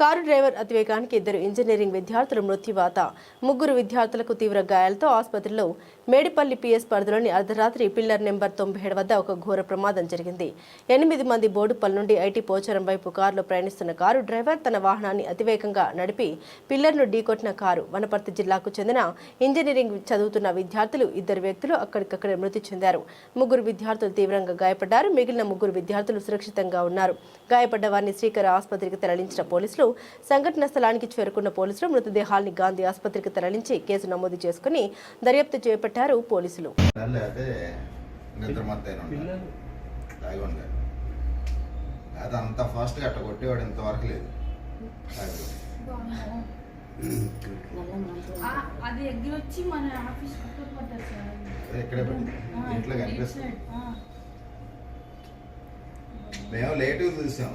Car driver అతివేగానికి ఇద్దరు engineering విద్యార్థులు మృత్యువాత. ముగ్గురు విద్యార్థులకు తీవ్ర గాయాలతో ఆసుపత్రిలో మేడిపల్లి పిఎస్ పరిధిలోని అర్ధరాత్రి పిల్లర్ నెంబర్ తొంభై ఏడు వద్ద ఒక ఘోర ప్రమాదం జరిగింది. ఎనిమిది మంది బోడుపల్లి నుండి ఐటీ పోచారం వైపు కారులో ప్రయాణిస్తున్న కారు డ్రైవర్ తన వాహనాన్ని అతివేగంగా నడిపి పిల్లర్ను ఢీకొట్టిన కారు వనపర్తి జిల్లాకు చెందిన ఇంజనీరింగ్ చదువుతున్న విద్యార్థులు ఇద్దరు వ్యక్తులు అక్కడికక్కడే మృతి చెందారు. ముగ్గురు విద్యార్థులు తీవ్రంగా గాయపడ్డారు. మిగిలిన ముగ్గురు విద్యార్థులు సురక్షితంగా ఉన్నారు. గాయపడ్డ వారిని శ్రీకర ఆసుపత్రికి తరలించిన పోలీసులు సంఘటన స్థలానికి చేరుకున్న పోలీసులు మృతదేహాల్ని గాంధీ ఆసుపత్రికి తరలించి కేసు నమోదు చేసుకుని దర్యాప్తు చేపట్టారు పోలీసులు. ఫాస్ట్గా అట్ట కొట్టేవాడు ఇంతవరకు లేదు. అది వచ్చి మన ఆఫీస్ ఇంట్లో కనిపిస్తుంది. మేము లేటుగా చూసాం.